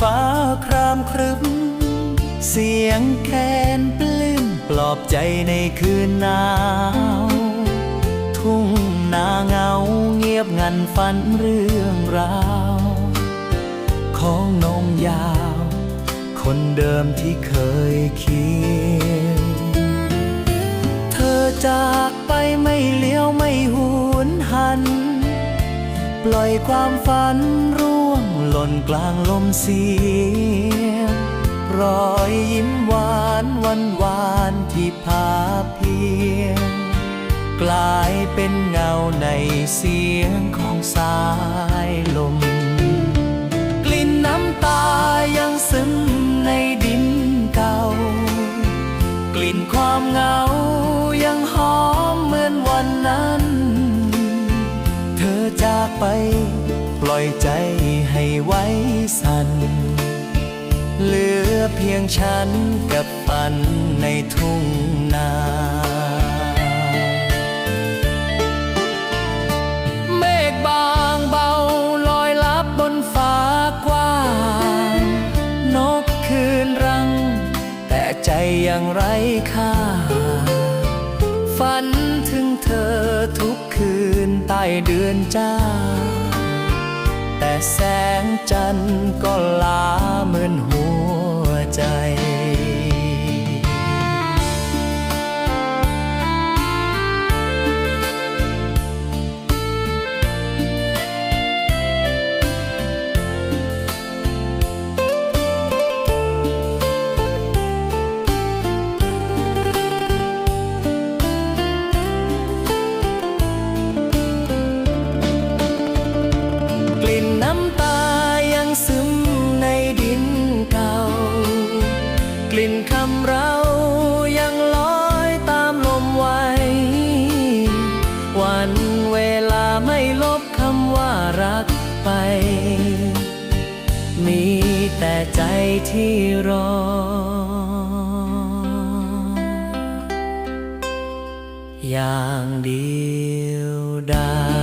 ฟ้าครามครึมเสียงแคนปลื้มปลอบใจในคืนหนาว ทุ่งนาเงาเงียบงันฝันเรื่องราว ของนงยาว คนเดิมที่เคยเคียงเธอจากไปไม่เลี้ยวไม่หุนหัน ปล่อยความฝันร่วง หล่นกลางลมเสียงรอยยิ้มหวานวันวานที่พาเพียง กลายเป็นเงาในเสียงของสายลม กลิ่นน้ำตายังซึมในดินเก่า กลิ่นความเหงายังหอมเหมือนวันนั้น จากไป ปล่อยใจให้ไว้สั่น เหลือเพียงฉันกับฝันในทุ่งนาเมฆบางเบาลอยลับบนฟ้ากว้าง นกคืนรัง แต่ใจยังไร้ค่า ฝันถึงเธอทุกคืนใต้เดือนจ้า แต่แสงจันทร์ก็ลาเหมือนหัว กลิ่นคำเรายังลอยตามลมไว้ วันเวลาไม่ลบคำว่ารักไป มีแต่ใจที่รอ อย่างเดียวดาย